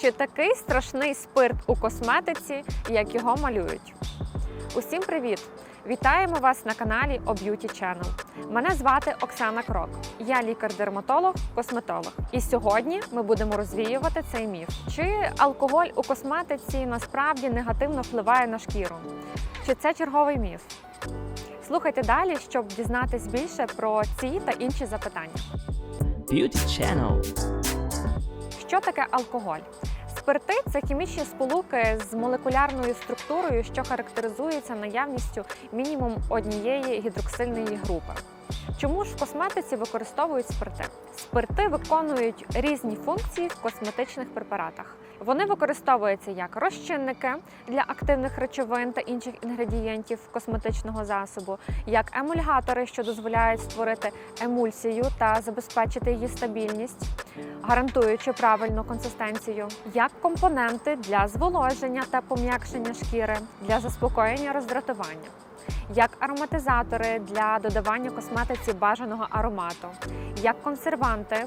Чи такий страшний спирт у косметиці, як його малюють? Усім привіт! Вітаємо вас на каналі O Beauty Channel. Мене звати Оксана Крок. Я лікар-дерматолог, косметолог. І сьогодні ми будемо розвіювати цей міф. Чи алкоголь у косметиці насправді негативно впливає на шкіру? Чи це черговий міф? Слухайте далі, щоб дізнатись більше про ці та інші запитання. Beauty Channel. Що таке алкоголь? Спирти це хімічні сполуки з молекулярною структурою, що характеризується наявністю мінімум однієї гідроксильної групи. Чому ж в косметиці використовують спирти? Спирти виконують різні функції в косметичних препаратах. Вони використовуються як розчинники для активних речовин та інших інгредієнтів косметичного засобу, як емульгатори, що дозволяють створити емульсію та забезпечити її стабільність, гарантуючи правильну консистенцію, як компоненти для зволоження та пом'якшення шкіри, для заспокоєння роздратування. Як ароматизатори для додавання косметиці бажаного аромату, як консерванти,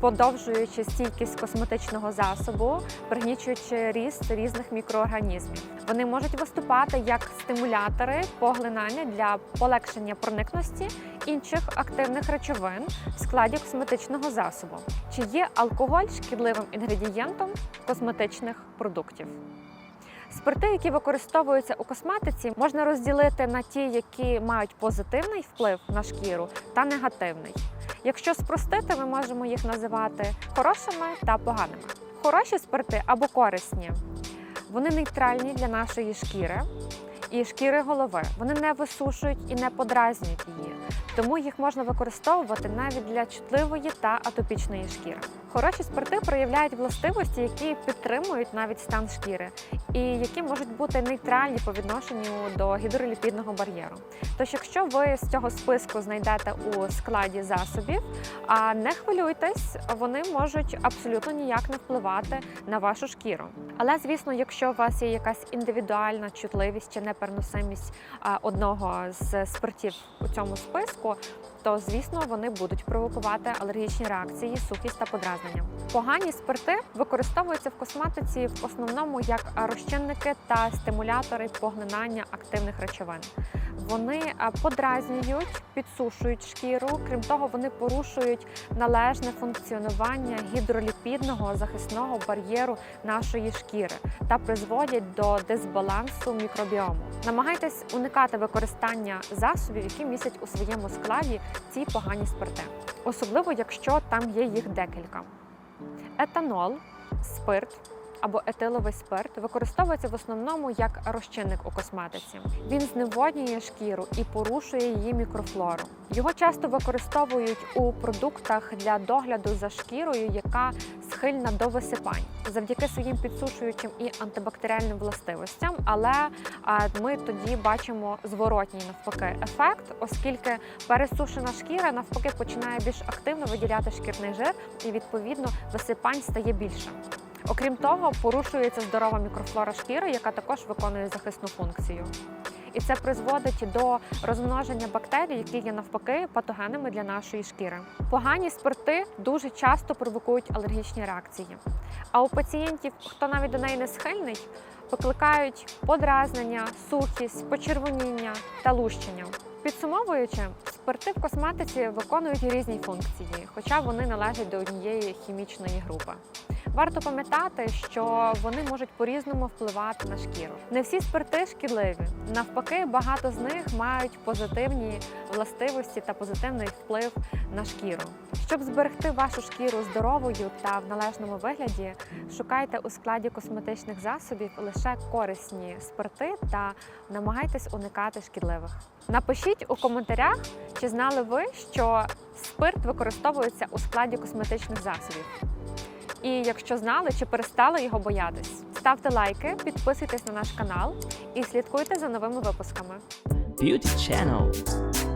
подовжуючи стійкість косметичного засобу, пригнічуючи ріст різних мікроорганізмів. Вони можуть виступати як стимулятори поглинання для полегшення проникності інших активних речовин в складі косметичного засобу. Чи є алкоголь шкідливим інгредієнтом косметичних продуктів? Спирти, які використовуються у косметиці, можна розділити на ті, які мають позитивний вплив на шкіру та негативний. Якщо спростити, ми можемо їх називати хорошими та поганими. Хороші спирти або корисні, вони нейтральні для нашої шкіри і шкіри голови. Вони не висушують і не подразнюють її, тому їх можна використовувати навіть для чутливої та атопічної шкіри. Хороші спирти проявляють властивості, які підтримують навіть стан шкіри, і які можуть бути нейтральні по відношенню до гідроліпідного бар'єру. Тож, якщо ви з цього списку знайдете у складі засобів, не хвилюйтесь, вони можуть абсолютно ніяк не впливати на вашу шкіру. Але звісно, якщо у вас є якась індивідуальна чутливість чи непереносимість одного з спиртів у цьому списку, то звісно вони будуть провокувати алергічні реакції, сухість та подразнення. Погані спирти використовуються в косметиці в основному як розчинники та стимулятори поглинання активних речовин. Вони подразнюють, підсушують шкіру. Крім того, вони порушують належне функціонування гідроліпідного захисного бар'єру нашої шкіри та призводять до дисбалансу мікробіому. Намагайтесь уникати використання засобів, які містять у своєму складі ці погані спирти, особливо якщо там є їх декілька. Етанол, спирт або етиловий спирт використовується в основному як розчинник у косметиці. Він зневоднює шкіру і порушує її мікрофлору. Його часто використовують у продуктах для догляду за шкірою, яка схильна до висипань завдяки своїм підсушуючим і антибактеріальним властивостям. Але ми тоді бачимо зворотній навпаки ефект, оскільки пересушена шкіра навпаки починає більш активно виділяти шкірний жир, і відповідно висипань стає більше. Окрім того, порушується здорова мікрофлора шкіри, яка також виконує захисну функцію. І це призводить до розмноження бактерій, які є навпаки патогенами для нашої шкіри. Погані спирти дуже часто провокують алергічні реакції. А у пацієнтів, хто навіть до неї не схильний, викликають подразнення, сухість, почервоніння та лущення. Підсумовуючи, спирти в косметиці виконують різні функції, хоча вони належать до однієї хімічної групи. Варто пам'ятати, що вони можуть по-різному впливати на шкіру. Не всі спирти шкідливі. Навпаки, багато з них мають позитивні властивості та позитивний вплив на шкіру. Щоб зберегти вашу шкіру здоровою та в належному вигляді, шукайте у складі косметичних засобів лише корисні спирти та намагайтесь уникати шкідливих. Напишіть у коментарях, чи знали ви, що спирт використовується у складі косметичних засобів. І якщо знали, чи перестали його боятись, ставте лайки, підписуйтесь на наш канал і слідкуйте за новими випусками. Beauty Channel.